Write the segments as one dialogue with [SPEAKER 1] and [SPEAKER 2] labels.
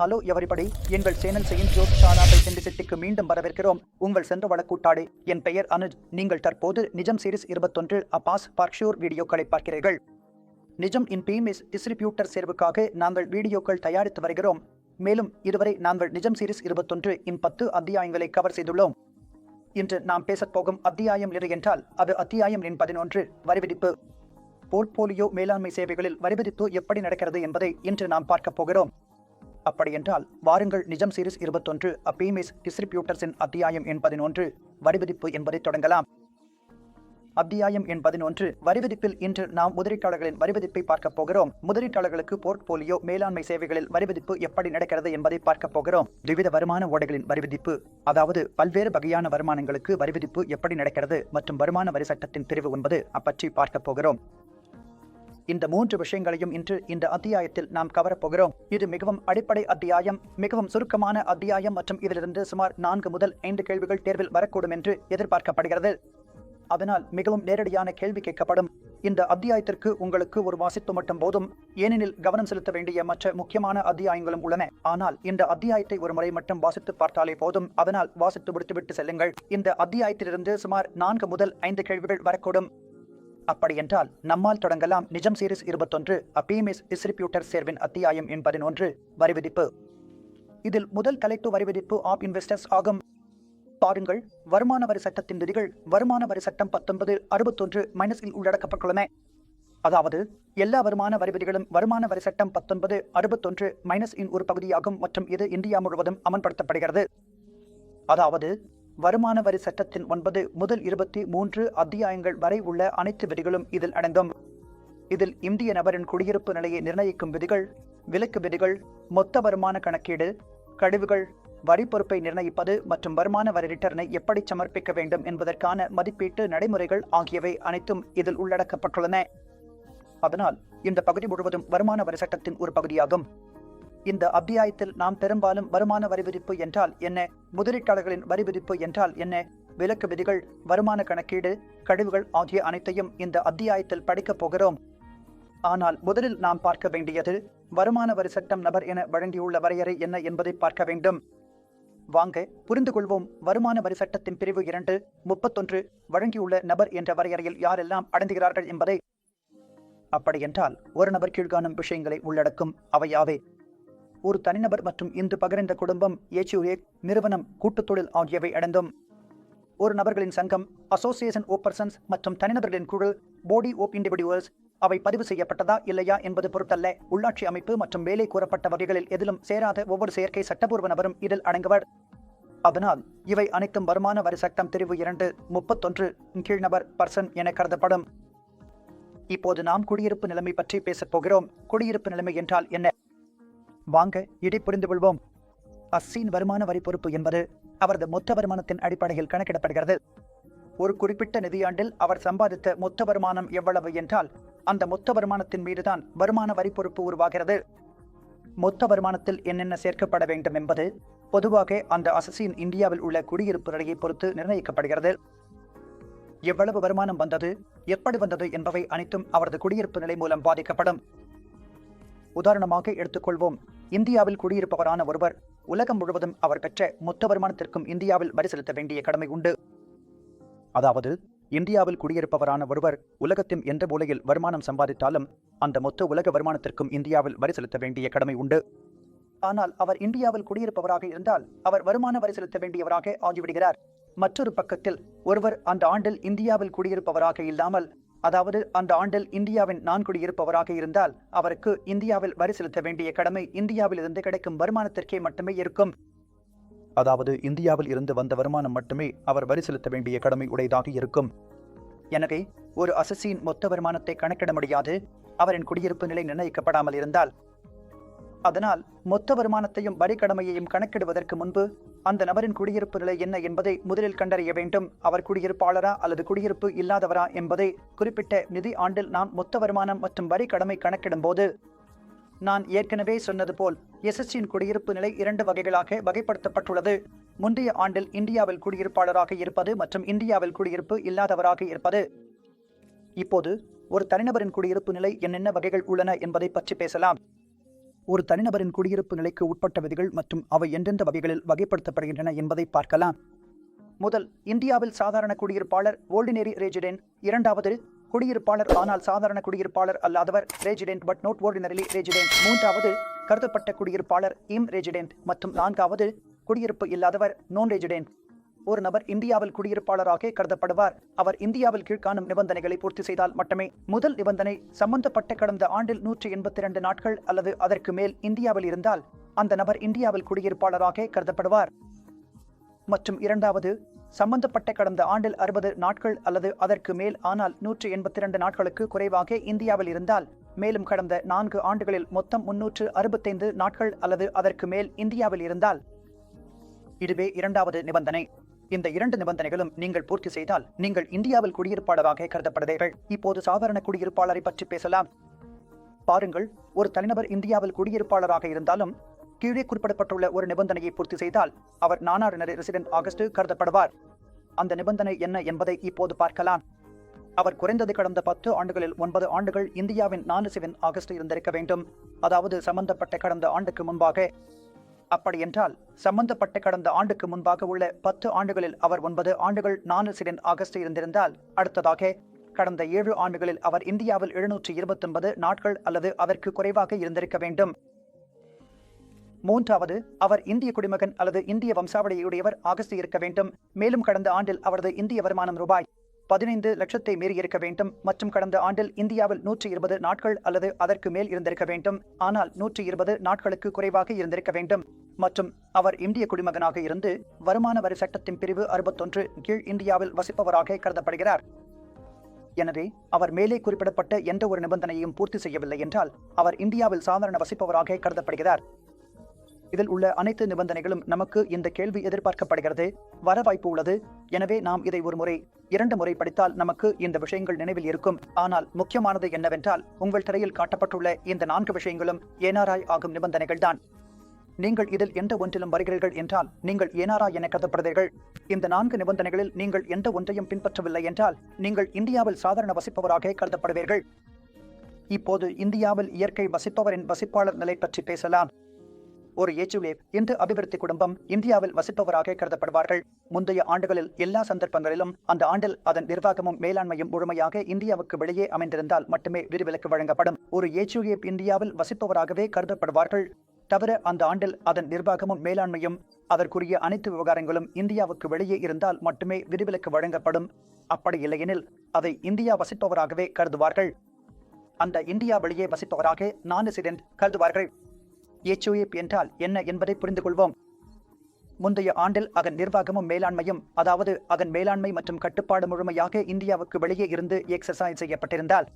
[SPEAKER 1] Hello everybody? எங்கள் channel செய்யும் ஜோக் ஷாலாபை சென்று சிட்டிக்கு மீண்டும் வரவேற்கிறோம். உங்கள் சென்ற வழக்கூட்டாளி என் பெயர் அனுஜ். நீங்கள் தற்போது நிஜம் சீரிஸ் இருபத்தொன்று அப்பாஸ் பார்க்ஷூர் வீடியோக்களை பார்க்கிறீர்கள். நிஜம் இன் பிஎம்எஸ் டிஸ்ட்ரிபியூட்டர் சேர்வுக்காக நாங்கள் வீடியோக்கள் தயாரித்து வருகிறோம். மேலும் இதுவரை நாங்கள் நிஜம் சீரிஸ் இருபத்தொன்று இன் பத்து அத்தியாயங்களை கவர் செய்துள்ளோம். இன்று நாம் பேசப் போகும் அத்தியாயம் எது என்றால் அது அத்தியாயம் எண் பதினொன்று வரிவிதிப்பு போர்ட்போலியோ மேலாண்மை சேவைகளில் வரிவிதிப்பு எப்படி நடக்கிறது என்பதை இன்று நாம் பார்க்கப் போகிறோம். அப்படியென்றால் வாருங்கள் நிஜம் சீரிஸ் இருபத்தொன்று அப்பீமிஸ் டிஸ்ட்ரிபியூட்டர்ஸின் அத்தியாயம் எண் பதினொன்று வரிவிதிப்பு என்பதை தொடங்கலாம். அத்தியாயம் எண் பதினொன்று வரிவிதிப்பில் இன்று நாம் முதலீட்டாளர்களின் வரிவிதிப்பை பார்க்கப் போகிறோம். முதலீட்டாளர்களுக்கு போர்ட்போலியோ மேலாண்மை சேவைகளில் வரிவிதிப்பு எப்படி நடக்கிறது என்பதை பார்க்கப் போகிறோம். விவித வருமான ஓடைகளின் வரிவிதிப்பு அதாவது பல்வேறு வகையான வருமானங்களுக்கு வரிவிதிப்பு எப்படி நடக்கிறது மற்றும் வருமான வரி சட்டத்தின் பிரிவு ஒன்பது அப்பற்றி பார்க்கப் போகிறோம். இந்த மூன்று விஷயங்களையும் இன்று இந்த அத்தியாயத்தில் நாம் கவரப்போகிறோம். இது மிகவும் அடிப்படை அத்தியாயம் மிகவும் சுருக்கமான அத்தியாயம் மற்றும் இதிலிருந்து சுமார் நான்கு முதல் ஐந்து கேள்விகள் தேர்வில் வரக்கூடும் என்று எதிர்பார்க்கப்படுகிறது. அதனால் மிகவும் நேரடியான கேள்வி கேட்கப்படும். இந்த அத்தியாயத்திற்கு உங்களுக்கு ஒரு வாசிப்பு மட்டும் போதும். ஏனெனில் கவனம் செலுத்த வேண்டிய மற்ற முக்கியமான அத்தியாயங்களும் உள்ளன. ஆனால் இந்த அத்தியாயத்தை ஒரு முறை மட்டும் வாசித்து பார்த்தாலே போதும். அதனால் வாசித்து விட்டுவிட்டு செல்லுங்கள். இந்த அத்தியாயத்திலிருந்து சுமார் நான்கு முதல் ஐந்து கேள்விகள் வரக்கூடும். அப்படியென்றால் நம்மால் தொடங்கலாம் நிஜம் சீரிஸ் இருபத்தொன்று அப்பீமிஸ் டிஸ்ட்ரிபியூட்டர் சேர்வின் அத்தியாயம் எண் பதினொன்று வரிவிதிப்பு இதில் முதல் தலைப்பு வரிவிதிப்பு ஆப் இன்வெஸ்டர்ஸ் ஆகும். பாருங்கள் வருமான வரி சட்டத்தின் விதிகள் வருமான வரி சட்டம் பத்தொன்பது அறுபத்தொன்று மைனஸில் உள்ளடக்கப்பட்டுள்ளன. அதாவது எல்லா வருமான வரி விதிகளும் வருமான வரி சட்டம் பத்தொன்பது அறுபத்தொன்று மைனஸ் இன் ஒரு பகுதியாகும் மற்றும் இது இந்தியா முழுவதும் அமல்படுத்தப்படுகிறது. அதாவது வருமான வரி சட்டத்தின் ஒன்பது முதல் இருபத்தி மூன்று அத்தியாயங்கள் வரை உள்ள அனைத்து விதிகளும் இதில் அடங்கும். இதில் இந்திய நபரின் குடியிருப்பு நிலையை நிர்ணயிக்கும் விதிகள் விலக்கு விதிகள் மொத்த வருமான கணக்கீடு கழிவுகள் வரி பொறுப்பை நிர்ணயிப்பது மற்றும் வருமான வரி ரிட்டர்னை எப்படி சமர்ப்பிக்க வேண்டும் என்பதற்கான மதிப்பீட்டு நடைமுறைகள் ஆகியவை அனைத்தும் இதில் உள்ளடக்கப்பட்டுள்ளன. அதனால் இந்த பகுதி முழுவதும் வருமான வரி சட்டத்தின் ஒரு பகுதியாகும். இந்த அத்தியாயத்தில் நாம் பெரும்பாலும் வருமான வரி விதிப்பு என்றால் என்ன? முதலீட்டாளர்களின் வரி விதிப்பு என்றால் என்ன? விலக்கு விதிகள் வருமான கணக்கீடு கழிவுகள் ஆகிய அனைத்தையும் இந்த அத்தியாயத்தில் படிக்கப் போகிறோம். ஆனால் முதலில் நாம் பார்க்க வேண்டியது வருமான வரி சட்டம் நபர் என வழங்கியுள்ள வரையறை என்ன என்பதை பார்க்க வேண்டும். வாங்க புரிந்து கொள்வோம். வருமான வரி சட்டத்தின் பிரிவு இரண்டு முப்பத்தொன்று வழங்கியுள்ள நபர் என்ற வரையறையில் யாரெல்லாம் அடைந்துகிறார்கள் என்பதை. அப்படியென்றால் ஒரு நபர் கீழ்காணும் விஷயங்களை உள்ளடக்கும் அவையாவே. ஒரு தனிநபர் மற்றும் இந்து பகிர்ந்த குடும்பம் ஏச்சுரே நிறுவனம் கூட்டுத்தொழில் ஆகியவை அடங்கும். ஒரு நபர்களின் சங்கம் அசோசியேஷன் ஓ பர்சன்ஸ் மற்றும் தனிநபர்களின் குழு போடி ஓப் இண்டிவிடுவல்ஸ் அவை பதிவு செய்யப்பட்டதா இல்லையா என்பது பொருட்டல்ல உள்ளாட்சி அமைப்பு மற்றும் வேலை கூறப்பட்ட வகைகளில் எதிலும் சேராத ஒவ்வொரு செயற்கை சட்டபூர்வ நபரும் இதில் அடங்குவர். அதனால் இவை அனைத்தும் வருமான வரி சட்டம் பிரிவு இரண்டு முப்பத்தொன்று கீழ் நபர் பர்சன் என கருதப்படும். இப்போது நாம் குடியிருப்பு நிலைமை பற்றி பேசப் போகிறோம். குடியிருப்பு நிலைமை என்றால் என்ன? வாங்க இதை புரிந்து கொள்வோம் அஸ்ஸின் வருமான வரி பொறுப்பு என்பது அவரது மொத்த வருமானத்தின் அடிப்படையில் கணக்கிடப்படுகிறது. ஒரு குறிப்பிட்ட நிதியாண்டில் அவர் சம்பாதித்த மொத்த வருமானம் எவ்வளவு என்றால் அந்த மொத்த வருமானத்தின் மீதுதான் வருமான வரி பொறுப்பு உருவாகிறது. மொத்த வருமானத்தில் என்னென்ன சேர்க்கப்பட வேண்டும் என்பது பொதுவாக அந்த அசசின் இந்தியாவில் உள்ள குடியிருப்பு நிலையை பொறுத்து நிர்ணயிக்கப்படுகிறது. எவ்வளவு வருமானம் வந்தது எப்படி வந்தது என்பவை அனைத்தும் அவரது குடியிருப்பு நிலை மூலம் பாதிக்கப்படும். உதாரணமாக எடுத்துக்கொள்வோம். இந்தியாவில் குடியிருப்பவரான ஒருவர் உலகம் முழுவதும் அவர் பெற்ற மொத்த வருமானத்திற்கும் இந்தியாவில் வரி செலுத்த வேண்டிய கடமை உண்டு. அதாவது இந்தியாவில் குடியிருப்பவரான ஒருவர் உலகத்தின் எந்த மூலையில் வருமானம் சம்பாதித்தாலும் அந்த மொத்த உலக வருமானத்திற்கும் இந்தியாவில் வரி செலுத்த வேண்டிய கடமை உண்டு. ஆனால் அவர் இந்தியாவில் குடியிருப்பவராக இருந்தால் அவர் வருமான வரி செலுத்த வேண்டியவராக ஆகிவிடுகிறார். மற்றொரு பக்கத்தில் ஒருவர் அந்த ஆண்டில் இந்தியாவில் குடியிருப்பவராக இல்லாமல் அதாவது அந்த ஆண்டில் இந்தியாவின் நான்குடி இருப்பவராக இருந்தால் அவருக்கு இந்தியாவில் வரி செலுத்த வேண்டிய கடமை இந்தியாவில் இருந்து கிடைக்கும் வருமானத்திற்கே மட்டுமே இருக்கும். அதாவது இந்தியாவில் இருந்து வந்த வருமானம் மட்டுமே அவர் வரி செலுத்த வேண்டிய கடமை உடையதாக இருக்கும். எனவே ஒரு அசசியின் மொத்த வருமானத்தை கணக்கிட முடியாது. அவரின் குடியிருப்பு நிலை நிர்ணயிக்கப்படாமல் இருந்தால். அதனால் மொத்த வருமானத்தையும் வரி கடமையையும் கணக்கிடுவதற்கு முன்பு அந்த நபரின் குடியிருப்பு நிலை என்ன என்பதை முதலில் கண்டறிய வேண்டும். அவர் குடியிருப்பாளரா அல்லது குடியிருப்பு இல்லாதவரா என்பதை குறிப்பிட்ட நிதி ஆண்டில் நான் மொத்த வருமானம் மற்றும் வரி கடமை கணக்கிடும் போது நான் ஏற்கனவே சொன்னது போல் எஸ்எஸ்சியின் குடியிருப்பு நிலை இரண்டு வகைகளாக வகைப்படுத்தப்பட்டுள்ளது. முந்தைய ஆண்டில் இந்தியாவில் குடியிருப்பாளராக இருப்பது மற்றும் இந்தியாவில் குடியிருப்பு இல்லாதவராக இருப்பது. இப்போது ஒரு தனிநபரின் குடியிருப்பு நிலை என்னென்ன வகைகள் உள்ளன என்பதை பற்றி பேசலாம். ஒரு தனிநபரின் குடியிருப்பு நிலைக்கு உட்பட்ட விதிகள் மற்றும் அவை எந்தெந்த வகைகளில் வகைப்படுத்தப்படுகின்றன என்பதை பார்க்கலாம். முதல் இந்தியாவில் சாதாரண குடியிருப்பாளர் ஓர்டினரி ரெசிடென்ட் இரண்டாவது குடியிருப்பாளர் ஆனால் சாதாரண குடியிருப்பாளர் அல்லாதவர் resident but not ordinarily resident மூன்றாவது கருதப்பட்ட குடியிருப்பாளர் இம் ரெஜிடென்ட் மற்றும் நான்காவது குடியிருப்பு இல்லாதவர் நான் ரெஜிடென்ட் ஒரு நபர் இந்தியாவில் குடியிருப்பாளராக கருதப்படுவார். அவர் இந்தியாவில் கீழ்காணும் நிபந்தனைகளை பூர்த்தி செய்தால் மட்டுமே முதல் நிபந்தனை சம்பந்தப்பட்ட கடந்த ஆண்டில் நூற்றி எண்பத்தி இரண்டு நாட்கள் அல்லது அதற்கு மேல் இந்தியாவில் இருந்தால் அந்த நபர் இந்தியாவில் குடியிருப்பாளராக கருதப்படுவார். மற்றும் இரண்டாவது சம்பந்தப்பட்ட கடந்த ஆண்டில் அறுபது நாட்கள் அல்லது அதற்கு மேல் ஆனால் நூற்றி எண்பத்தி இரண்டு நாட்களுக்கு குறைவாக இந்தியாவில் இருந்தால் மேலும் கடந்த நான்கு ஆண்டுகளில் மொத்தம் முன்னூற்று அறுபத்தைந்து நாட்கள் அல்லது அதற்கு மேல் இந்தியாவில் இருந்தால். இதுவே இரண்டாவது நிபந்தனை. இந்த இரண்டு நிபந்தனைகளும் நீங்கள் பூர்த்தி செய்தால் நீங்கள் இந்தியாவில் குடியிருப்பாளராக கருதப்படுவீர்கள். இப்போது சாதாரண குடியிருப்பாளரை பற்றி பேசலாம். பாருங்கள் ஒரு தனிநபர் இந்தியாவில் குடியிருப்பாளராக இருந்தாலும் கீழே குறிப்பிடப்பட்டுள்ள ஒரு நிபந்தனையை பூர்த்தி செய்தால் அவர் நானாரினரி ரெசிடென்ட் ஆகஸ்ட் கருதப்படுவார். அந்த நிபந்தனை என்ன என்பதை இப்போது பார்க்கலாம். அவர் குறைந்தது கடந்த பத்து ஆண்டுகளில் ஒன்பது ஆண்டுகள் இந்தியாவின் நானுசிவின் ஆகஸ்ட் இருந்திருக்க வேண்டும். அதாவது சம்பந்தப்பட்ட கடந்த ஆண்டுக்கு முன்பாக அப்படியென்றால் சம்பந்தப்பட்ட கடந்த ஆண்டுக்கு முன்பாக உள்ள பத்து ஆண்டுகளில் அவர் ஒன்பது ஆண்டுகள் நானுசிடென்ட் ஆகஸ்ட் இருந்திருந்தால் அடுத்ததாக கடந்த ஏழு ஆண்டுகளில் அவர் இந்தியாவில் எழுநூற்றி இருபத்தொன்பது நாட்கள் அல்லது அதற்கு குறைவாக இருந்திருக்க வேண்டும். மூன்றாவது அவர் இந்திய குடிமகன் அல்லது இந்திய வம்சாவளியுடையவர் ஆகஸ்ட் இருக்க வேண்டும். மேலும் கடந்த ஆண்டில் அவரது இந்திய வருமானம் ரூபாய் பதினைந்து லட்சத்தை மீறி இருக்க வேண்டும். மற்றும் கடந்த ஆண்டில் இந்தியாவில் நூற்றி இருபது நாட்கள் அல்லது அதற்கு மேல் இருந்திருக்க வேண்டும். ஆனால் நூற்றி இருபது நாட்களுக்கு குறைவாக இருந்திருக்க வேண்டும். மற்றும் அவர் இந்திய குடிமகனாக இருந்து வருமான வரி சட்டத்தின் பிரிவு அறுபத்தொன்று கீழ் இந்தியாவில் வசிப்பவராக கருதப்படுகிறார். எனவே அவர் மேலே குறிப்பிடப்பட்ட எந்த ஒரு நிபந்தனையும் பூர்த்தி செய்யவில்லை என்றால் அவர் இந்தியாவில் சாதாரண வசிப்பவராக கருதப்படுகிறார். இதில் உள்ள அனைத்து நிபந்தனைகளும் நமக்கு இந்த கேள்வி எதிர்பார்க்கப்படுகிறது. வர வாய்ப்பு உள்ளது. எனவே நாம் இதை ஒரு முறை இரண்டு முறை படித்தால் நமக்கு இந்த விஷயங்கள் நினைவில் இருக்கும். ஆனால் முக்கியமானது என்னவென்றால் உங்கள் திரையில் காட்டப்பட்டுள்ள இந்த நான்கு விஷயங்களும் ஏனாராய் ஆகும் நிபந்தனைகள் தான் நீங்கள் இதில் எந்த ஒன்றிலும் வருகிறீர்கள் என்றால் நீங்கள் ஏனாரா என கருதப்படுவீர்கள். இந்த நான்கு நிபந்தனைகளில் நீங்கள் எந்த ஒன்றையும் பின்பற்றவில்லை என்றால் நீங்கள் இந்தியாவில் சாதாரண வசிப்பவராக கருதப்படுவீர்கள். இப்போது இந்தியாவில் இயற்கை வசிப்பவரின் வசிப்பாளர் நிலை பற்றி பேசலாம். ஒரு ஏச்சுலே இந்து அபிவிருத்தி குடும்பம் இந்தியாவில் வசிப்பவராக கருதப்படுவார்கள். முந்தைய ஆண்டுகளில் எல்லா சந்தர்ப்பங்களிலும் அந்த ஆண்டில் அதன் நிர்வாகமும் மேலாண்மையும் முழுமையாக இந்தியாவுக்கு வெளியே அமைந்திருந்தால் மட்டுமே விரிவிலக்கு வழங்கப்படும். ஒரு ஏச்சுஏ இந்தியாவில் வசிப்பவராகவே கருதப்படுவார்கள். தவிர அந்த ஆண்டில் அதன் நிர்வாகமும் மேலாண்மையும் அதற்குரிய அனைத்து விவகாரங்களும் இந்தியாவுக்கு வெளியே இருந்தால் மட்டுமே விதிவிலக்கு வழங்கப்படும். அப்படி இல்லையெனில் அதை இந்தியா வசிப்பவராகவே கருதுவார்கள். அந்த இந்தியா வெளியே வசிப்பவராக நான் ரெசிடென்ட் கருதுவார்கள். எச்ஓஏப் என்றால் என்ன என்பதை புரிந்து கொள்வோம் முந்தைய ஆண்டில் அதன் நிர்வாகமும் மேலாண்மையும் அதாவது அதன் மேலாண்மை மற்றும் கட்டுப்பாடு முழுமையாக இந்தியாவுக்கு வெளியே இருந்து எக்ஸசைஸ் செய்யப்பட்டிருந்தால்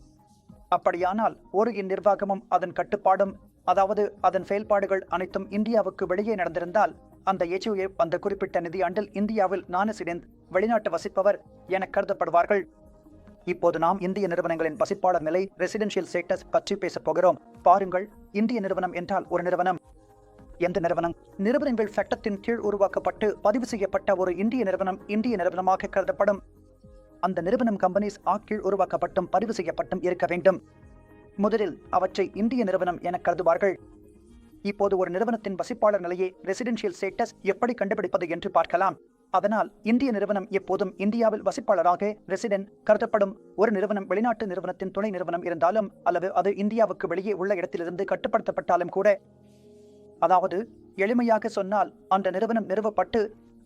[SPEAKER 1] அப்படியானால் ஒரு இந்நிர்வாகமும் அதன் கட்டுப்பாடும் அதாவது அதன் செயல்பாடுகள் அனைத்தும் இந்தியாவுக்கு வெளியே நடந்திருந்தால் அந்த எச்யூஏ அந்த குறிப்பிட்ட நிதியாண்டில் இந்தியாவில் நானசிடென்ட் வெளிநாட்டு வசிப்பவர் என கருதப்படுவார்கள். இப்போது நாம் இந்திய நிறுவனங்களின் பசிப்பாளர் நிலை ரெசிடென்ஷியல் ஸ்டேட்டஸ் பற்றி பேசப் போகிறோம். பாருங்கள் இந்திய நிறுவனம் என்றால் ஒரு நிறுவனம். எந்த நிறுவனம்? நிறுவனங்கள் சட்டத்தின் கீழ் உருவாக்கப்பட்டு பதிவு செய்யப்பட்ட ஒரு இந்திய நிறுவனம் இந்திய நிறுவனமாக கருதப்படும். அந்த நிறுவனம் கம்பெனிஸ் ஆ கீழ் உருவாக்கப்பட்டும் பதிவு செய்யப்பட்டும் இருக்க வேண்டும். முதலில் அவற்றை இந்திய நிறுவனம் என கருதுவார்கள். இப்போது ஒரு நிறுவனத்தின் வசிப்பாளர் நிலையை ரெசிடென்ஷியல் ஸ்டேட்டஸ் எப்படி கண்டுபிடிப்பது என்று பார்க்கலாம். அதனால் இந்திய நிறுவனம் எப்போதும் இந்தியாவில் வசிப்பாளராக ரெசிடென்ட் கருதப்படும். ஒரு நிறுவனம் வெளிநாட்டு நிறுவனத்தின் துணை நிறுவனம் இருந்தாலும் அல்லது அது இந்தியாவுக்கு வெளியே உள்ள இடத்திலிருந்து கட்டுப்படுத்தப்பட்டாலும் கூட. அதாவது எளிமையாக சொன்னால் அந்த நிறுவனம் நிறுவப்பட்டு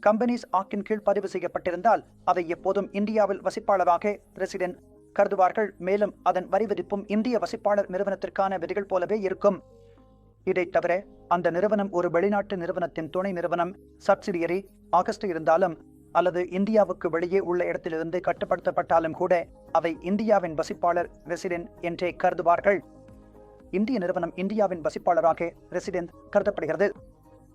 [SPEAKER 1] கம்பெனிஸ் ஆக்கின் கீழ் பதிவு செய்யப்பட்டிருந்தால் அதை எப்போதும் இந்தியாவில் வசிப்பாளராக ரெசிடென்ட் கருதுவார்கள். மேலும் அதன் வரி விதிப்பும் இந்திய வசிப்பாளர் நிறுவனத்திற்கான விதிகள் போலவே இருக்கும். இதைத் தவிர அந்த நிறுவனம் ஒரு வெளிநாட்டு நிறுவனத்தின் துணை நிறுவனம் சப்சிடியரி ஆகஸ்ட் இருந்தாலும் அல்லது இந்தியாவுக்கு வெளியே உள்ள இடத்திலிருந்து கட்டுப்படுத்தப்பட்டாலும் கூட அவை இந்தியாவின் வசிப்பாளர் ரெசிடென்ட் என்றே கருதுவார்கள். இந்திய நிறுவனம் இந்தியாவின் வசிப்பாளராக ரெசிடென்ட் கருதப்படுகிறது.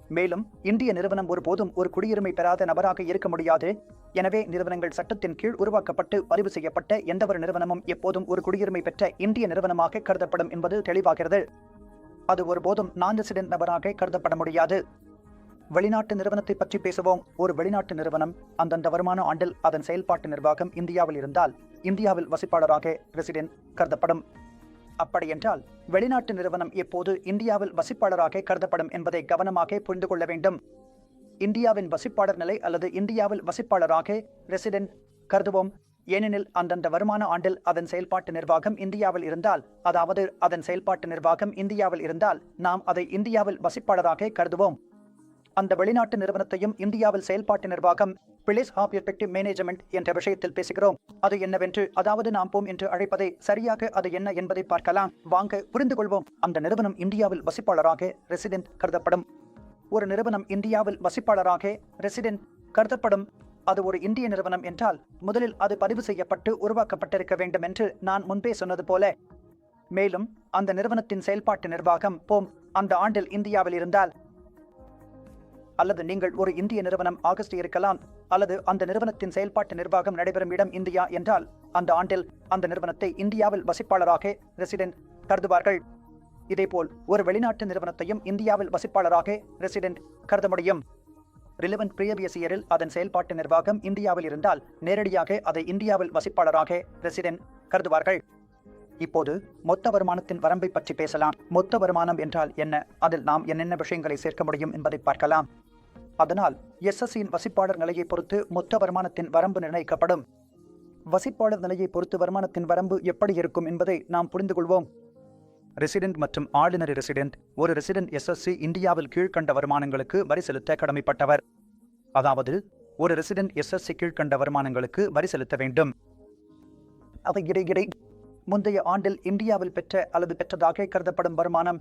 [SPEAKER 1] மேலும் இந்திய நிறுவனம் ஒருபோதும் ஒரு குடியுரிமை பெறாத நபராக இருக்க முடியாது. எனவே நிறுவனங்கள் சட்டத்தின் கீழ் உருவாக்கப்பட்டு பதிவு செய்யப்பட்ட எந்தவொரு நிறுவனமும் எப்போதும் ஒரு குடியுரிமை பெற்ற இந்திய நிறுவனமாக கருதப்படும் என்பது தெளிவாகிறது. அது ஒருபோதும் நான் ரெசிடென்ட் நபராக கருதப்பட முடியாது. வெளிநாட்டு நிறுவனத்தை பற்றி பேசுவோம். ஒரு வெளிநாட்டு நிறுவனம் அந்தந்த வருமான ஆண்டில் அதன் செயல்பாட்டு நிர்வாகம் இந்தியாவில் இருந்தால் இந்தியாவில் வசிப்பாளராக ரெசிடென்ட் கருதப்படும். அப்படியென்றால் வெளிநாட்டு நிறுவனம் எப்போது இந்தியாவில் வசிப்பாளராக கருதப்படும் என்பதை கவனமாக புரிந்து கொள்ள வேண்டும். இந்தியாவின் வசிப்பாளர் நிலை அல்லது இந்தியாவில் வசிப்பாளராக ரெசிடென்ட் கருதுவோம். ஏனெனில் அந்தந்த வருமான ஆண்டில் அதன் செயல்பாட்டு நிர்வாகம் இந்தியாவில் இருந்தால் அதாவது அதன் செயல்பாட்டு நிர்வாகம் இந்தியாவில் இருந்தால் நாம் அதை இந்தியாவில் வசிப்பாளராக கருதுவோம். அந்த வெளிநாட்டு நிறுவனத்தையும் இந்தியாவில் செயல்பாட்டு நிர்வாகம் பிளேஸ் ஆஃப் எஃபெக்டிவ் மேனேஜ்மெண்ட் என்ற விஷயத்தில் பேசுகிறோம். அது என்னவென்று அதாவது நாம் போம் என்று அழைப்பதை சரியாக அது என்ன என்பதை பார்க்கலாம். வாங்க புரிந்து கொள்வோம். அந்த நிறுவனம் இந்தியாவில் வசிப்பாளராக ரெசிடென்ட் கருதப்படும். ஒரு நிறுவனம் இந்தியாவில் வசிப்பாளராக ரெசிடென்ட் கருதப்படும். அது ஒரு இந்திய நிறுவனம் என்றால் முதலில் அது பதிவு செய்யப்பட்டு உருவாக்கப்பட்டிருக்க வேண்டும் என்று நான் முன்பே சொன்னது போல. மேலும் அந்த நிறுவனத்தின் செயல்பாட்டு நிர்வாகம் போம் அந்த ஆண்டில் இந்தியாவில் இருந்தால். அல்லது நீங்கள் ஒரு இந்திய நிறுவனம் ஆகஸ்ட் இருக்கலாம் அல்லது அந்த நிறுவனத்தின் செயல்பாட்டு நிர்வாகம் நடைபெறும் இடம் இந்தியா என்றால் அந்த ஆண்டில் அந்த நிறுவனத்தை இந்தியாவில் வசிப்பாளராக ரெசிடென்ட் கருதுவார்கள். இதேபோல் ஒரு வெளிநாட்டு நிறுவனத்தையும் இந்தியாவில் வசிப்பாளராக ரெசிடென்ட் கருத முடியும். ரிலவன்ட் ப்ரீவியஸ் இயரில் அதன் செயல்பாட்டு நிர்வாகம் இந்தியாவில் இருந்தால் நேரடியாக அதை இந்தியாவில் வசிப்பாளராக ரெசிடென்ட் கருதுவார்கள். இப்போது மொத்த வருமானத்தின் வரம்பை பற்றி பேசலாம். மொத்த வருமானம் என்றால் என்ன? அதில் நாம் என்னென்ன விஷயங்களை சேர்க்க முடியும் என்பதை பார்க்கலாம். அதனால் எஸ்எஸ்சியின் வசிப்பாளர் நிலையை பொறுத்து மொத்த வருமானத்தின் வரம்பு நிர்ணயிக்கப்படும். வசிப்பாளர் நிலையை பொறுத்து வருமானத்தின் வரம்பு எப்படி இருக்கும் என்பதை நாம் புரிந்து கொள்வோம் ரெசிடென்ட் மற்றும் ஆர்டினரி ரெசிடென்ட் ஒரு ரெசிடென்ட் எஸ்எஸ்சி இந்தியாவில் கீழ்க்கண்ட வருமானங்களுக்கு வரி செலுத்த கடமைப்பட்டவர். அதாவது ஒரு ரெசிடென்ட் எஸ்எஸ்சி கீழ்கண்ட வருமானங்களுக்கு வரி செலுத்த வேண்டும். அவை இடையிடை முந்தைய ஆண்டில் இந்தியாவில் பெற்ற அல்லது பெற்றதாக கருதப்படும் வருமானம்.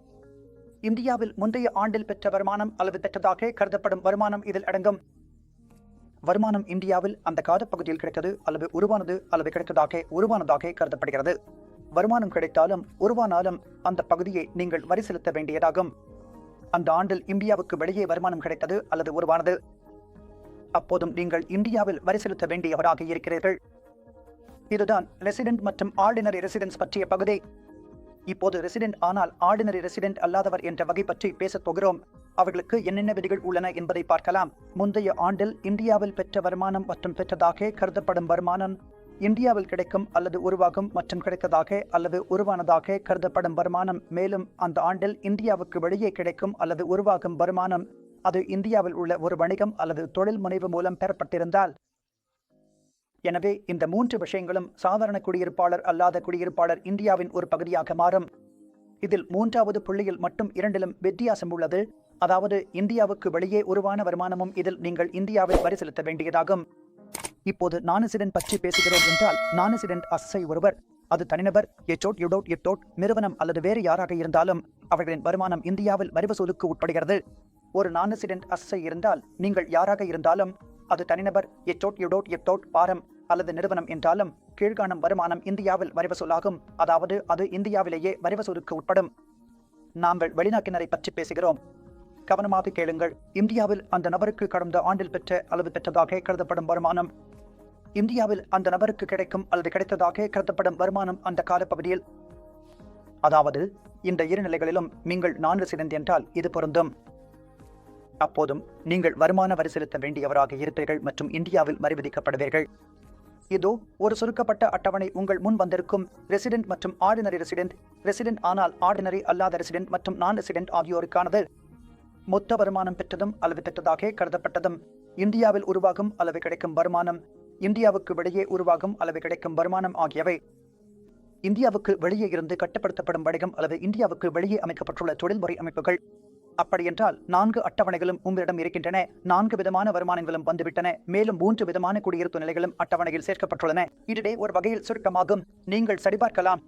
[SPEAKER 1] இந்தியாவில் முந்தைய ஆண்டில் பெற்ற வருமானம் அல்லது பெற்றதாக கருதப்படும் வருமானம் இதில் அடங்கும். வருமானம் இந்தியாவில் அந்த காலப்பகுதியில் கிடைத்தது அல்லது உருவானது அல்லது கிடைத்ததாக உருவானதாக கருதப்படுகிறது. வருமானம் கிடைத்தாலும் உருவானாலும் அந்த பகுதியை நீங்கள் வரி செலுத்த வேண்டியதாகும். அந்த ஆண்டில் இந்தியாவுக்கு வெளியே வருமானம் கிடைத்தது அல்லது உருவானது. அப்போதும் நீங்கள் இந்தியாவில் வரி செலுத்த வேண்டியவராக இருக்கிறீர்கள். இதுதான் ரெசிடென்ட் மற்றும் ஆர்டினரி ரெசிடென்ஸ் பற்றிய பகுதி. இப்போது ரெசிடென்ட் ஆனால் ஆர்டினரி ரெசிடென்ட் அல்லாதவர் என்ற வகை பற்றி பேசப் போகிறோம். அவர்களுக்கு என்னென்ன விதிகள் உள்ளன என்பதை பார்க்கலாம். முந்தைய ஆண்டில் இந்தியாவில் பெற்ற வருமானம் மற்றும் பெற்றதாக கருதப்படும் வருமானம் இந்தியாவில் கிடைக்கும் அல்லது உருவாகும் மற்றும் கிடைத்ததாக அல்லது உருவானதாக கருதப்படும் வருமானம் மேலும் அந்த ஆண்டில் இந்தியாவுக்கு வெளியே கிடைக்கும் அல்லது உருவாகும் வருமானம் அது இந்தியாவில் உள்ள ஒரு வணிகம் அல்லது தொழில் முனைவு மூலம் பெறப்பட்டிருந்தால். எனவே இந்த மூன்று விஷயங்களும் சாதாரண குடியிருப்பாளர் அல்லாத குடியிருப்பாளர் இந்தியாவின் ஒரு பகுதியாக மாறும். இதில் மூன்றாவது புள்ளியில் மட்டும் இரண்டிலும் வித்தியாசம் உள்ளது. அதாவது இந்தியாவுக்கு வெளியே உருவான வருமானமும் இதில் நீங்கள் இந்தியாவில் வரி செலுத்த வேண்டியதாகும். இப்போது நானிசிடென்ட் பற்றி பேசுகிறோம் என்றால் நானிசிடென்ட் அஸ்ஸை ஒருவர். அது தனிநபர். எச்சோட் யுடோட் எத்தோட் நிறுவனம் அல்லது வேறு யாராக இருந்தாலும் அவர்களின் வருமானம் இந்தியாவில் வரிவசூலுக்கு உட்படுகிறது. ஒரு நானிசிடென்ட் அஸ்ஸை இருந்தால் நீங்கள் யாராக இருந்தாலும் அது தனிநபர். எச்சோட் யுடோட் எத்தோட் பாரம் அல்லது நிறுவனம் என்றாலும் கீழ்காணும் வருமானம் இந்தியாவில் வரிவசூலாகும். அதாவது அது இந்தியாவிலேயே வரிவசூலுக்கு உட்படும். நாங்கள் வெளிநாட்டினரை பற்றி பேசுகிறோம். கவனமாக கேளுங்கள். இந்தியாவில் அந்த நபருக்கு கடந்த ஆண்டில் பெற்ற அளவு பெற்றதாக கருதப்படும் வருமானம் இந்தியாவில் அந்த நபருக்கு கிடைக்கும் அல்லது கிடைத்ததாக கருதப்படும் வருமானம் அந்த காலப்பகுதியில். அதாவது இந்த இரு நிலைகளிலும் நீங்கள் நான்கு ரெசிடென்ட் என்றால் இது பொருந்தும். அப்போதும் நீங்கள் வருமான வரி செலுத்த வேண்டியவராக இருப்பீர்கள் மற்றும் இந்தியாவில் வரி விதிக்கப்படுவீர்கள். இதோ ஒரு சுருக்கப்பட்ட அட்டவணை உங்கள் முன் வந்திருக்கும் ரெசிடென்ட் மற்றும் ஆர்டினரி ரெசிடென்ட் ரெசிடென்ட் ஆனால் ஆர்டினரி அல்லாத ரெசிடென்ட் மற்றும் நான் ரெசிடென்ட் ஆகியோருக்கானது. மொத்த வருமானம் பெற்றதும் அல்லது பெற்றதாக கருதப்பட்டதும் இந்தியாவில் உருவாகும் அல்லது கிடைக்கும் வருமானம் இந்தியாவுக்கு வெளியே உருவாகும் அல்லது கிடைக்கும் வருமானம் ஆகியவை இந்தியாவுக்கு வெளியே இருந்து கட்டுப்படுத்தப்படும் வணிகம் அல்லது இந்தியாவுக்கு வெளியே அமைக்கப்பட்டுள்ள தொழில்முறை அமைப்புகள். அப்படியென்றால் நான்கு அட்டவணைகளும் உங்களிடம் இருக்கின்றன. நான்கு விதமான வருமானங்களும் வந்துவிட்டன. மேலும் மூன்று விதமான குடியிருப்பு நிலைகளும் அட்டவணையில் சேர்க்கப்பட்டுள்ளன. இதுவே ஒரு வகையில் சுருக்கமாகும். நீங்கள் சரிபார்க்கலாம்.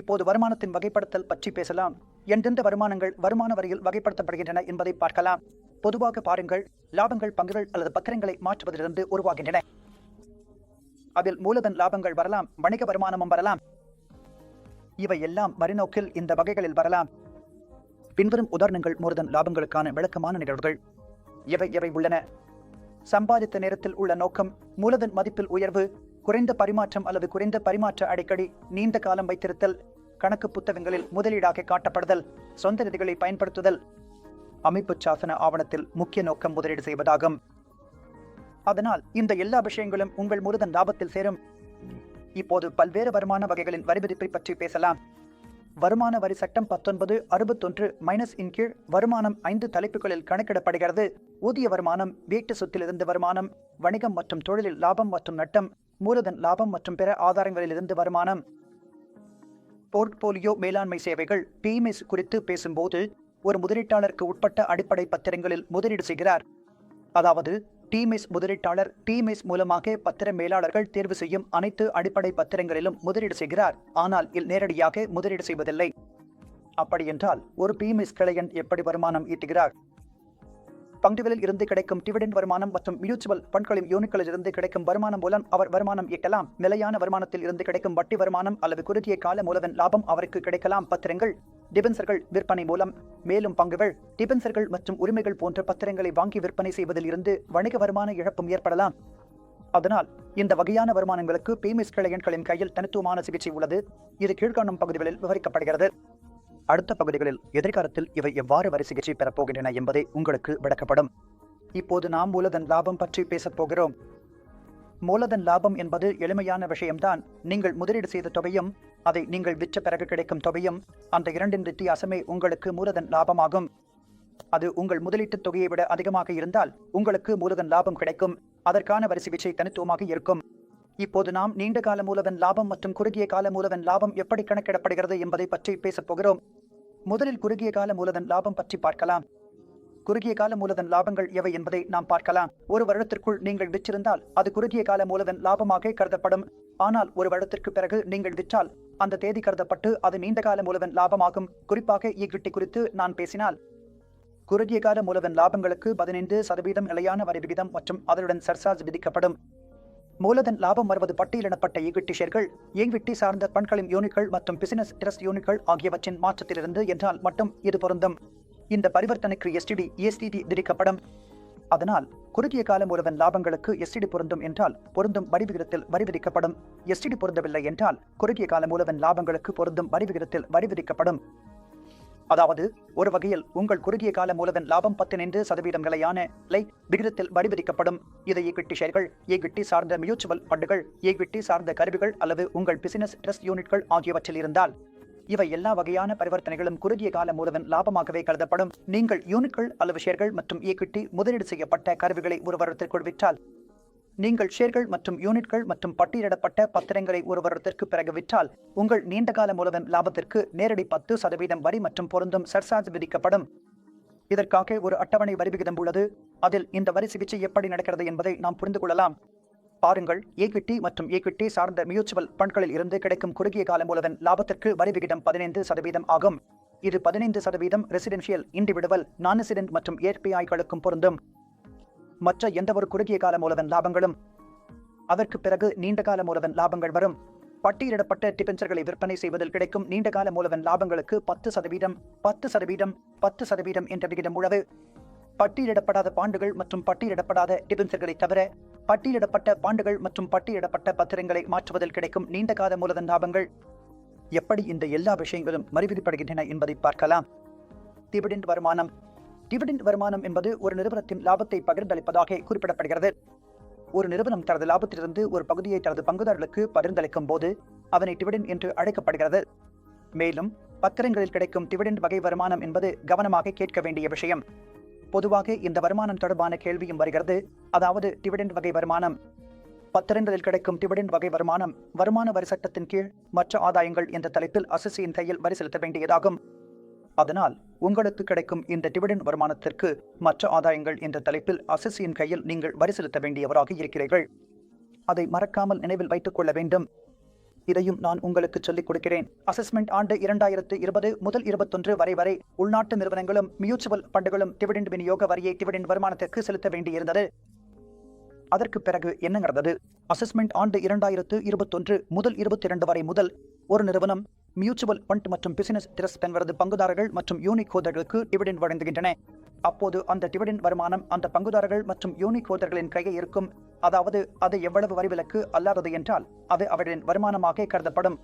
[SPEAKER 1] இப்போது வருமானத்தின் வகைப்படுத்தல் பற்றி பேசலாம். எந்தெந்த வருமானங்கள் வருமான வரியில் வகைப்படுத்தப்படுகின்றன என்பதை பார்க்கலாம். பொதுவாக பாருங்கள். லாபங்கள் பங்குகள் அல்லது பத்திரங்களை மாற்றுவதிலிருந்து உருவாகின்றன. அதில் மூலதன் லாபங்கள் வரலாம் வணிக வருமானமும் வரலாம். இவை எல்லாம் வரிநோக்கில் இந்த வகைகளில் வரலாம். பின்வரும் உதாரணங்கள் மூலதன் லாபங்களுக்கான விளக்கமான நிகழ்வுகள். எவை எவை உள்ளன. சம்பாதித்த நேரத்தில் உள்ள நோக்கம் மூலதன் மதிப்பில் உயர்வு குறைந்த பரிமாற்றம் அல்லது குறைந்த பரிமாற்ற அடிக்கடி நீண்ட காலம் வைத்திருத்தல் கணக்கு புத்தகங்களில் முதலீடாக காட்டப்படுதல் சொந்த நிதிகளை பயன்படுத்துதல் அமைப்பு சாசன ஆவணத்தில் முக்கிய நோக்கம் முதலீடு செய்வதாகும். அதனால் இந்த எல்லா விஷயங்களும் உங்கள் முருதன் லாபத்தில் சேரும். இப்போது பல்வேறு வருமான வகைகளின் வரிவிதிப்பை பற்றி பேசலாம். வருமான வரி சட்டம் பத்தொன்பது அறுபத்தொன்று மைனஸ் இன் கீழ் வருமானம் ஐந்து தலைப்புகளில் கணக்கிடப்படுகிறது. ஊதிய வருமானம் வீட்டு சொத்திலிருந்து வருமானம் வணிகம் மற்றும் தொழிலில் லாபம் மற்றும் நட்டம் மூலதன் லாபம் மற்றும் பிற ஆதாரங்களிலிருந்து வருமானம். போர்ட்போலியோ மேலாண்மை சேவைகள் பிஎம்எஸ் குறித்து பேசும்போது ஒரு முதலீட்டாளருக்கு உட்பட்ட அடிப்படை பத்திரங்களில் முதலீடு செய்கிறார். அதாவது டிஎம்எஸ் முதலீட்டாளர் டிஎம்எஸ் மூலமாக பத்திர மேலாளர்கள் தேர்வு செய்யும் அனைத்து அடிப்படை பத்திரங்களிலும் முதலீடு செய்கிறார். ஆனால் இல் நேரடியாக முதலீடு செய்வதில்லை. அப்படியென்றால் ஒரு பிஎம்எஸ் கிளையன் எப்படி வருமானம் ஈட்டுகிறார்? பங்குகளில் இருந்து கிடைக்கும் டிவிடெண்ட் வருமானம் மற்றும் மியூச்சுவல் ஃபண்ட்களின் யூனிட்களில் இருந்து கிடைக்கும் வருமானம் மூலம் அவர் வருமானம் ஈட்டலாம். நிலையான வருமானத்தில் இருந்து கிடைக்கும் வட்டி வருமானம் அல்லது குறுகிய கால மூலவன் லாபம் அவருக்கு கிடைக்கலாம். பத்திரங்கள் டிபென்சர்கள் விற்பனை மூலம். மேலும் பங்குகள் டிபென்சர்கள் மற்றும் உரிமைகள் போன்ற பத்திரங்களை வாங்கி விற்பனை செய்வதில் இருந்து வணிக வருமான இழப்பும் ஏற்படலாம். அதனால் இந்த வகையான வருமானங்களுக்கு பேமிஸ் கிளையன்களின் கையில் தனித்துவமான சிகிச்சை உள்ளது. இது கீழ்காணும் பகுதிகளில் விவரிக்கப்படுகிறது. அடுத்த பகுதிகளில் எதிர்காலத்தில் இவை எவ்வாறு வரி சிகிச்சை பெறப்போகின்றன என்பதை உங்களுக்கு விளக்கப்படும். இப்போது நாம் மூலதன் லாபம் பற்றி பேசப் போகிறோம். மூலதன் லாபம் என்பது எளிமையான விஷயம்தான். நீங்கள் முதலீடு செய்த தொகையும் அதை நீங்கள் விற்ற பிறகு கிடைக்கும் தொகையும் அந்த இரண்டின் வித்தியாசமே உங்களுக்கு மூலதன் லாபமாகும். அது உங்கள் முதலீட்டுத் தொகையை விட அதிகமாக இருந்தால் உங்களுக்கு மூலதன் லாபம் கிடைக்கும். அதற்கான வரி சிகிச்சை தனித்துவமாக இருக்கும். இப்போது நாம் நீண்ட கால மூலதன் லாபம் மற்றும் குறுகிய கால மூலதன் லாபம் எப்படி கணக்கிடப்படுகிறது என்பதை பற்றி பேசப் போகிறோம். முதலில் குறுகிய கால மூலதன் லாபம் பற்றி பார்க்கலாம். குறுகிய கால மூலதன் லாபங்கள் எவை என்பதை நாம் பார்க்கலாம். ஒரு வருடத்திற்குள் நீங்கள் விற்றிருந்தால் அது குறுகிய கால மூலதன் லாபமாக கருதப்படும். ஆனால் ஒரு வருடத்திற்கு பிறகு நீங்கள் விற்றால் அந்த தேதி கருதப்பட்டு அது நீண்ட கால மூலதன் லாபமாகும். குறிப்பாக ஈக்விட்டி குறித்து நான் பேசினால். குறுகிய கால மூலதன் லாபங்களுக்கு பதினைந்து சதவீதம் நிலையான வரி விகிதம் மற்றும் அதனுடன் சர்சார்ஜ் விதிக்கப்படும். மூலதன் லாபம் வருவது பட்டியலிடப்பட்ட ஈக்விட்டி ஷேர்கள் ஈக்விட்டி சார்ந்த பண்களின் யூனிட்கள் மற்றும் பிசினஸ் ட்ரஸ்ட் யூனிட்கள் ஆகியவற்றின் மாற்றத்திலிருந்து என்றால் மட்டும் இது பொருந்தும். இந்த பரிவர்த்தனைக்கு எஸ்டிடி எஸ்டிடி திரிக்கப்படும் அதனால் குறுகிய கால மூலதன் லாபங்களுக்கு எஸ்டிடி பொருந்தும் என்றால் பொருந்தும் வரி விகிதத்தில் வரி விதிக்கப்படும் எஸ்டிடி பொருந்தவில்லை என்றால் குறுகிய கால மூலதன் லாபங்களுக்கு பொருந்தும் வரி விகிதத்தில் வரி விதிக்கப்படும். அதாவது ஒரு வகையில் உங்கள் குறுகிய கால மூலதன் லாபம் பதினைந்து சதவீதம் நிலையான லை விகிதத்தில் வரி விதிக்கப்படும் இது ஈக்விட்டி ஷேர்கள் ஈக்விட்டி சார்ந்த மியூச்சுவல் ஃபண்டுகள் ஈக்விட்டி சார்ந்த கருவிகள் அல்லது உங்கள் பிசினஸ் ட்ரஸ்ட் யூனிட்கள் ஆகியவற்றில் இருந்தால் இவை எல்லா வகையான பரிவர்த்தனைகளும் குறுகிய கால மூலதன் லாபமாகவே கருதப்படும். நீங்கள் யூனிட்கள் அல்லது ஷேர்கள் மற்றும் ஈக்விட்டி முதலீடு செய்யப்பட்ட கருவிகளை ஒரு வருடத்திற்குள் விற்றால் நீங்கள் ஷேர்கள் மற்றும் யூனிட்கள் மற்றும் பட்டியலிடப்பட்ட பத்திரங்களை ஒரு வருடத்திற்கு பிறகு விற்றால் உங்கள் நீண்டகால மூலதன் லாபத்திற்கு நேரடி பத்து சதவீதம் வரி மற்றும் பொருந்தும் சர்சார்ஜ் விதிக்கப்படும். இதற்காக ஒரு அட்டவணை வரி விகிதம் உள்ளது. அதில் இந்த வரி சிகிச்சை எப்படி நடக்கிறது என்பதை நாம் புரிந்து கொள்ளலாம். பாருங்கள் ஈக்விட்டி மற்றும் ஈக்விட்டி சார்ந்த மியூச்சுவல் ஃபண்ட்களில் இருந்து கிடைக்கும் குறுகிய கால மூலதன் லாபத்திற்கு வரி விகிதம் பதினைந்து சதவீதம் ஆகும். இது பதினைந்து சதவீதம் ரெசிடென்ஷியல் இண்டிவிடுவல் நான் ரெசிடென்ட் மற்றும் ஏற்பிஐக்களுக்கும் பொருந்தும். மற்ற எந்தவொரு குறுகிய கால மூலதன் லாபங்களும் அதற்கு பிறகு நீண்ட கால மூலதன் லாபங்கள் வரும். பட்டியலிடப்பட்ட டிபென்சர்களை விற்பனை செய்வதில் கிடைக்கும் நீண்ட கால மூலதன் லாபங்களுக்கு பத்து சதவீதம் பத்து சதவீதம் பத்து சதவீதம் என்ற விகிதம் உள்ளது. பட்டியலிடப்படாத பாண்டுகள் மற்றும் பட்டியலிடப்படாத டிபென்சர்களை தவிர பட்டியலிடப்பட்ட பாண்டுகள் மற்றும் பட்டியலிடப்பட்ட பத்திரங்களை மாற்றுவதில் கிடைக்கும் நீண்ட கால மூலதன் லாபங்கள் எப்படி இந்த எல்லா விஷயங்களும் மறுவிதிப்படுகின்றன என்பதை பார்க்கலாம். டிவிடெண்ட் வருமானம் டிவிடெண்ட் வருமானம் என்பது ஒரு நிறுவனத்தின் லாபத்தை பகிர்ந்தளிப்பதாக குறிப்பிடப்படுகிறது. ஒரு நிறுவனம் தனது லாபத்திலிருந்து ஒரு பகுதியை தனது பங்குதாரர்களுக்கு பகிர்ந்தளிக்கும் போது அதனை டிவிடெண்ட் என்று அழைக்கப்படுகிறது. மேலும் பத்திரங்களில் கிடைக்கும் டிவிடெண்ட் வகை வருமானம் என்பது கவனமாக கேட்க வேண்டிய விஷயம். பொதுவாக இந்த வருமானம் தொடர்பான கேள்வியும் வருகிறது. அதாவது டிவிடெண்ட் வகை வருமானம். பத்திரங்களில் கிடைக்கும் டிவிடெண்ட் வகை வருமானம் வருமான வரி சட்டத்தின் கீழ் மற்ற ஆதாயங்கள் என்ற தலைப்பில் அசசியின் கையில் வரி செலுத்த வேண்டியதாகும். அதனால் உங்களுக்கு கிடைக்கும் இந்த டிவிடன் வருமானத்திற்கு மற்ற ஆதாயங்கள் என்ற தலைப்பில் அசசியின் கையில் நீங்கள் வரி செலுத்த வேண்டியவராக இருக்கிறீர்கள். அதை மறக்காமல் நினைவில் வைத்துக் கொள்ள வேண்டும். இதையும் நான் உங்களுக்கு சொல்லிக் கொடுக்கிறேன். அசஸ்மெண்ட் ஆண்டு இரண்டாயிரத்து இருபது முதல் இருபத்தொன்று வரை வரை உள்நாட்டு நிறுவனங்களும் மியூச்சுவல் ஃபண்டுகளும் டிவிடெண்ட் விநியோக வரியை டிவிடெண்ட் வருமானத்திற்கு செலுத்த வேண்டியிருந்தது. அதற்கு பிறகு என்ன நடந்தது? அசஸ்மெண்ட் ஆண்டு இரண்டாயிரத்து இருபத்தொன்று முதல் இருபத்தி இரண்டு வரை முதல் ஒரு நிறுவனம் மியூச்சுவல் ஃபண்ட் மற்றும் பிசினஸ் ட்ரஸ்ட் தங்களது பங்குதாரர்கள் மற்றும் யூனிக் ஹோதர்களுக்கு டிவிடெண்ட் வழங்குகின்றன. அப்போது அந்த டிவிடெண்ட் வருமானம் அந்த பங்குதாரர்கள் மற்றும் யூனிக் ஹோதர்களின் கையில் இருக்கும் அதாவது அது எவ்வளவு வரிவிலக்கு அல்லாதது என்றால் அது அவர்களின் வருமானமாக கருதப்படும்.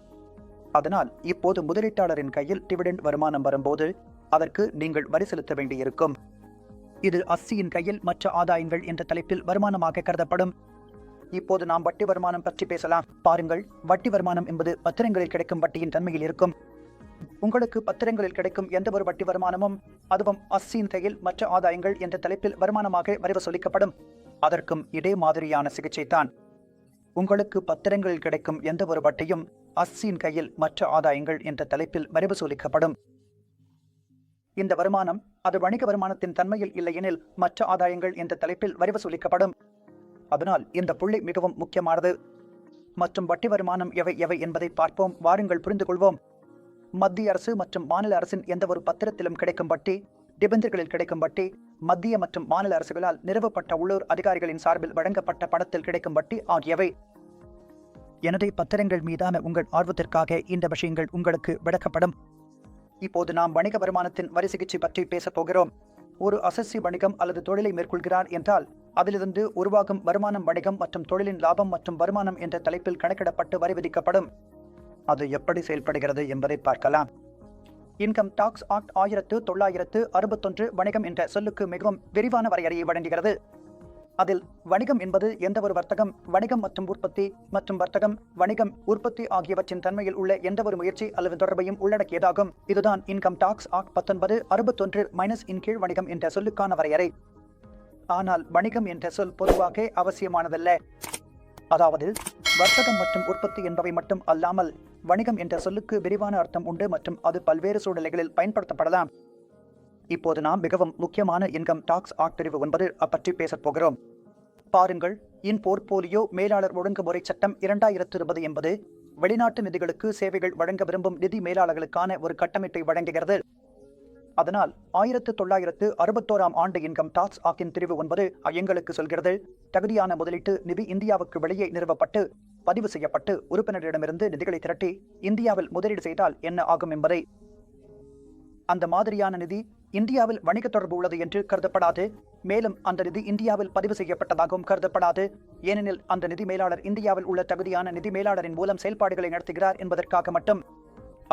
[SPEAKER 1] அதனால் இப்போது முதலீட்டாளரின் கையில் டிவிடெண்ட் வருமானம் வரும்போது அதற்கு நீங்கள் வரி செலுத்த வேண்டியிருக்கும். இது அஸ்ஸியின் கையில் மற்ற ஆதாயங்கள் என்ற தலைப்பில் வருமானமாக கருதப்படும். இப்போது நாம் வட்டி வருமானம் பற்றி பேசலாம். பாருங்கள் வட்டி வருமானம் என்பது பத்திரங்களில் கிடைக்கும் வட்டியின் தன்மையில் இருக்கும். உங்களுக்கு பத்திரங்களில் கிடைக்கும் எந்த ஒரு வட்டி வருமானமும் அதுவும் அஸ்ஸின் தையில் மற்ற ஆதாயங்கள் என்ற தலைப்பில் வருமானமாக வரைவு சொல்லிக்கப்படும். அதற்கும் இதே மாதிரியான சிகிச்சை தான். உங்களுக்கு பத்திரங்களில் கிடைக்கும் எந்த ஒரு வட்டியும் அஸ்ஸின் கையில் மற்ற ஆதாயங்கள் என்ற தலைப்பில் வரி வசூலிக்கப்படும் இந்த வருமானம் அது வணிக வருமானத்தின் தன்மையில் இல்லையெனில் மற்ற ஆதாயங்கள் என்ற தலைப்பில் வரி வசூலிக்கப்படும் அதனால் இந்த புள்ளி மிகவும் முக்கியமானது. மற்றும் வட்டி வருமானம் எவை எவை என்பதை பார்ப்போம். வாருங்கள் புரிந்து கொள்வோம். மத்திய அரசு மற்றும் மாநில அரசின் எந்த ஒரு பத்திரத்திலும் கிடைக்கும் வட்டி டிபெந்தர்களில் கிடைக்கும் வட்டி மத்திய மற்றும் மாநில அரசுகளால் நிறுவப்பட்ட உள்ளூர் அதிகாரிகளின் சார்பில் வழங்கப்பட்ட பணத்தில் கிடைக்கும் வட்டி ஆகியவை. எனது பத்திரங்கள் மீதான உங்கள் ஆர்வத்திற்காக இந்த விஷயங்கள் உங்களுக்கு விளக்கப்படும். இப்போது நாம் வணிக வருமானத்தின் வரி சிகிச்சை பற்றி பேசப் போகிறோம். ஒரு அசஸ்சி வணிகம் அல்லது தொழிலை மேற்கொள்கிறார் என்றால் அதிலிருந்து உருவாகும் வருமானம் வணிகம் மற்றும் தொழிலின் லாபம் மற்றும் வருமானம் என்ற தலைப்பில் கணக்கிடப்பட்டு வரி விதிக்கப்படும். அது எப்படி செயல்படுகிறது என்பதை பார்க்கலாம். இன்கம் டாக்ஸ் ஆக்ட் ஆயிரத்து தொள்ளாயிரத்து அறுபத்தொன்று வணிகம் என்ற சொல்லுக்கு மிகவும் விரிவான வரையறையை வழங்குகிறது. அதில் வணிகம் என்பது எந்த ஒரு வர்த்தகம் வணிகம் மற்றும் உற்பத்தி மற்றும் வர்த்தகம் வணிகம் உற்பத்தி ஆகியவற்றின் தன்மையில் உள்ள எந்த ஒரு முயற்சி அல்லது தொடர்பையும் உள்ளடக்கியதாகும். இதுதான் இன்கம் டாக்ஸ் ஆக்ட் பத்தொன்பது அறுபத்தொன்று மைனஸ் இன் கீழ் வணிகம் என்ற சொல்லுக்கான வரையறை. ஆனால் வணிகம் என்ற சொல் பொதுவாக அவசியமானதல்ல. அதாவது வர்த்தகம் மற்றும் உற்பத்தி என்பவை மட்டும் அல்லாமல் வணிகம் என்ற சொல்லுக்கு விரிவான அர்த்தம் உண்டு மற்றும் அது பல்வேறு சூழ்நிலைகளில் பயன்படுத்தப்படலாம். இப்போது நாம் மிகவும் முக்கியமான இன்கம் டாக்ஸ் ஆக்ட் பிரிவு ஒன்பது அப்பற்றி பேசப் போகிறோம். பாருங்கள் இன் போர்ட்போலியோ மேலாளர் ஒழுங்குமுறை சட்டம் இரண்டாயிரத்து இருபது என்பது வெளிநாட்டு நிதிகளுக்கு சேவைகள் வழங்க விரும்பும் நிதி மேலாளர்களுக்கான ஒரு கட்டமைப்பை வழங்குகிறது. அதனால் ஆயிரத்து தொள்ளாயிரத்து அறுபத்தோராம் ஆண்டு இன்கம் டாக்ஸ் ஆக்கின் பிரிவு ஒன்பது எங்களுக்கு சொல்கிறது. தகுதியான முதலீட்டு நிதி இந்தியாவுக்கு வெளியே நிறுவப்பட்டு பதிவு செய்யப்பட்டு உறுப்பினரிடமிருந்து நிதிகளை திரட்டி இந்தியாவில் முதலீடு செய்தால் என்ன ஆகும் என்பதை. அந்த மாதிரியான நிதி இந்தியாவில் வணிக தொடர்பு உள்ளது என்று கருதப்படாது. மேலும் அந்த நிதி இந்தியாவில் பதிவு செய்யப்பட்டதாகவும் கருதப்படாது. ஏனெனில் அந்த நிதி மேலாளர் இந்தியாவில் உள்ள தகுதியான நிதி மேலாளரின் மூலம் செயல்பாடுகளை நடத்துகிறார் என்பதற்காக மட்டும்.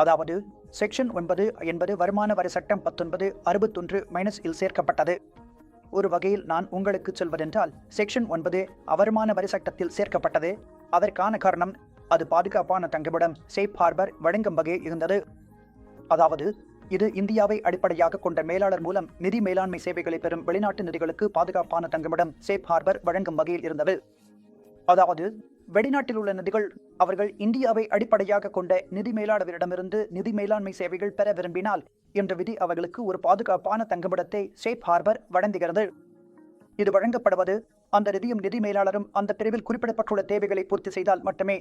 [SPEAKER 1] அதாவது செக்ஷன் ஒன்பது என்பது வருமான வரி சட்டம் பத்தொன்பது அறுபத்தொன்று மைனஸ் இல் சேர்க்கப்பட்டது. ஒரு வகையில் நான் உங்களுக்கு சொல்வதென்றால் செக்ஷன் ஒன்பது அவருமான வரி சட்டத்தில் சேர்க்கப்பட்டது. அதற்கான காரணம் அது பாதுகாப்பான தங்குமிடம் சேஃப் ஹார்பர் வழங்கும் வகையில் இருந்தது. அதாவது இது இந்தியாவை அடிப்படையாக கொண்ட மேலாளர் மூலம் நிதி மேலாண்மை சேவைகளை பெறும் வெளிநாட்டு நிதிகளுக்கு பாதுகாப்பான தங்குமிடம் சேஃப் ஹார்பர் வழங்கும் வகையில் இருந்தது. அதாவது வெளிநாட்டில் உள்ள நிதிகள் அவர்கள் இந்தியாவை அடிப்படையாக கொண்ட நிதி மேலாளரிடமிருந்து நிதி மேலாண்மை சேவைகள் பெற விரும்பினால் என்ற விதி அவர்களுக்கு ஒரு பாதுகாப்பான தங்குமிடத்தை சேஃப் ஹார்பர் வழங்குகிறது. இது வழங்கப்படுவது அந்த நிதியும் நிதி மேலாளரும் அந்த பிரிவில் குறிப்பிடப்பட்டுள்ள தேவைகளை பூர்த்தி செய்தால் மட்டுமே.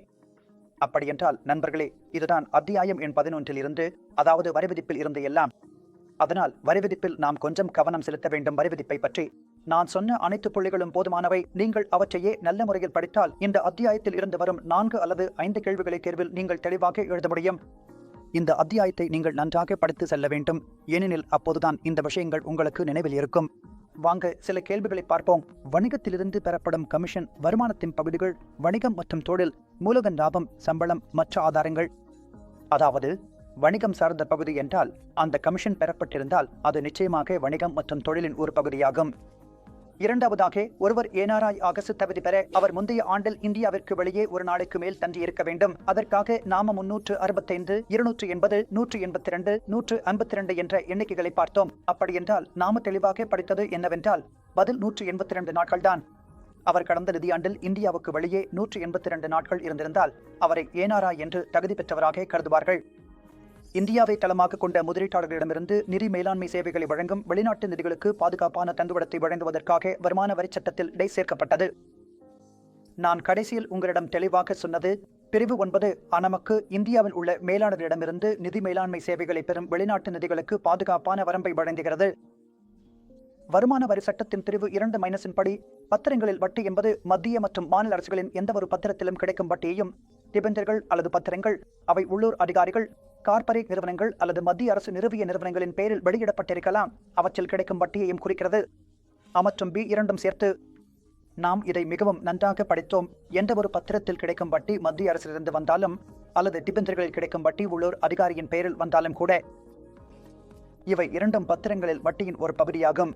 [SPEAKER 1] அப்படியென்றால் நண்பர்களே இதுதான் அத்தியாயம் எண் பதினொன்றில் இருந்து அதாவது வரிவிதிப்பில் இருந்து எல்லாம். அதனால் வரிவிதிப்பில் நாம் கொஞ்சம் கவனம் செலுத்த வேண்டும் வரிவிதிப்பை பற்றி. நான் சொன்ன அனைத்து புள்ளிகளும் போதுமானவை. நீங்கள் அவற்றையே நல்ல முறையில் படித்தால் இந்த அத்தியாயத்தில் இருந்து வரும் நான்கு அல்லது ஐந்து கேள்விகளை தேர்வில் நீங்கள் தெளிவாக எழுத முடியும். இந்த அத்தியாயத்தை நீங்கள் நன்றாக படித்து செல்ல வேண்டும். ஏனெனில் அப்போதுதான் இந்த விஷயங்கள் உங்களுக்கு நினைவில் இருக்கும். வாங்க சில கேள்விகளை பார்ப்போம். வணிகத்திலிருந்து பெறப்படும் கமிஷன் வருமானத்தின் பகுதிகள் வணிகம் மற்றும் தொழில் மூலதன லாபம் சம்பளம் மற்ற ஆதாரங்கள். அதாவது வணிகம் சார்ந்த பகுதி என்றால் அந்த கமிஷன் பெறப்பட்டிருந்தால் அது நிச்சயமாக வணிகம் மற்றும் தொழிலின் ஒரு பகுதியாகும். இரண்டாவதாக ஒருவர் ஏனாராய் ஆகசு தகுதி பெற அவர் முந்தைய ஆண்டில் இந்தியாவிற்கு வெளியே ஒரு நாளைக்கு மேல் தங்கியிருக்க வேண்டும். அதற்காக நாம முன்னூற்று அறுபத்தைந்து இருநூற்று எண்பது நூற்று எண்பத்தி ரெண்டு நூற்று ஐம்பத்தி ரெண்டு என்ற எண்ணிக்கைகளை பார்த்தோம். அப்படியென்றால் நாம தெளிவாக படித்தது என்னவென்றால் பதில் நூற்று எண்பத்தி ரெண்டு நாட்கள்தான். அவர் கடந்த நிதியாண்டில் இந்தியாவுக்கு வெளியே நூற்று எண்பத்தி ரெண்டு நாட்கள் இருந்திருந்தால் அவரை ஏனாரா என்று தகுதி பெற்றவராக கருதுவார்கள். இந்தியாவை தளமாக கொண்ட முதலீட்டாளர்களிடமிருந்து நிதி மேலாண்மை சேவைகளை வழங்கும் வெளிநாட்டு நிதிகளுக்கு பாதுகாப்பான தந்துவடத்தை வழங்குவதற்காக வருமான வரி சட்டத்தில் இடை சேர்க்கப்பட்டது. நான் கடைசியில் உங்களிடம் தெளிவாக சொன்னது பிரிவு ஒன்பது நமக்கு இந்தியாவில் உள்ள மேலாளர்களிடமிருந்து நிதி மேலாண்மை சேவைகளை பெறும் வெளிநாட்டு நிதிகளுக்கு பாதுகாப்பான வரம்பை வழங்குகிறது. வருமான வரி சட்டத்தின் பிரிவு இரண்டு மைனஸின் படி பத்திரங்களில் வட்டி என்பது மத்திய மற்றும் மாநில அரசுகளின் எந்த ஒரு பத்திரத்திலும் கிடைக்கும் வட்டியையும் நிபந்தர்கள் அல்லது பத்திரங்கள் அவை உள்ளூர் அதிகாரிகள் கார்ப்பரேட் நிறுவனங்கள் அல்லது மத்திய அரசு நிறுவிய நிறுவனங்களின் பெயரில் வெளியிடப்பட்டிருக்கலாம். அவற்றில் கிடைக்கும் வட்டியையும் குறிக்கிறது. அ மற்றும் பி இரண்டும் சேர்த்து நாம் இதை மிகவும் நன்றாக படித்தோம். எந்த ஒரு பத்திரத்தில் கிடைக்கும் வட்டி மத்திய அரசிலிருந்து வந்தாலும் அல்லது டிபெஞ்சர்களில் கிடைக்கும் வட்டி உள்ளூர் அதிகாரியின் பெயரில் வந்தாலும் கூட இவை இரண்டும் பத்திரங்களில் வட்டியின் ஒரு பகுதியாகும்.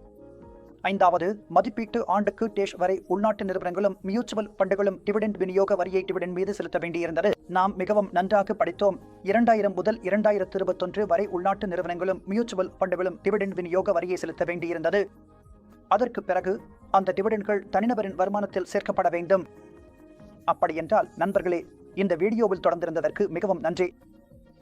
[SPEAKER 1] ஐந்தாவது மதிப்பீட்டு ஆண்டுக்கு டேஷ் வரை உள்நாட்டு நிறுவனங்களும் மியூச்சுவல் பண்டுகளும் டிவிடெண்ட் விநியோக வரியை டிவிடெண்ட் மீது செலுத்த வேண்டியிருந்தது. நாம் மிகவும் நன்றாக படித்தோம். இரண்டாயிரம் முதல் இரண்டாயிரத்து இருபத்தொன்று வரை உள்நாட்டு நிறுவனங்களும் மியூச்சுவல் பண்டுகளும் டிவிடெண்ட் விநியோக வரியை செலுத்த வேண்டியிருந்தது. அதற்கு பிறகு அந்த டிவிடெண்ட்கள் தனிநபரின் வருமானத்தில் சேர்க்கப்பட வேண்டும். அப்படியென்றால் நண்பர்களே இந்த வீடியோவில் தொடர்ந்திருந்ததற்கு மிகவும் நன்றி.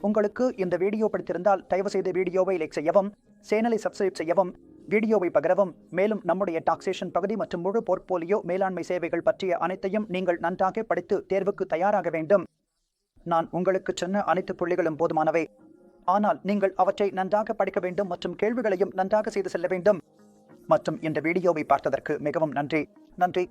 [SPEAKER 1] உங்களுக்கு இந்த வீடியோ பிடித்திருந்தால் தயவு செய்து வீடியோவை லைக் செய்யவும் சேனலை சப்ஸ்கிரைப் செய்யவும் வீடியோவை பகிரவும். மேலும் நம்முடைய டாக்ஸேஷன் பகுதி மற்றும் முழு போர்ட்போலியோ மேலாண்மை சேவைகள் பற்றிய அனைத்தையும் நீங்கள் நன்றாக படித்து தேர்வுக்கு தயாராக வேண்டும். நான் உங்களுக்கு சொன்ன அனைத்து புள்ளிகளும் போதுமானவை. ஆனால் நீங்கள் அவற்றை நன்றாக படிக்க வேண்டும் மற்றும் கேள்விகளையும் நன்றாக செய்து செல்ல வேண்டும். மற்றும் இந்த வீடியோவை பார்த்ததற்கு மிகவும் நன்றி. நன்றி.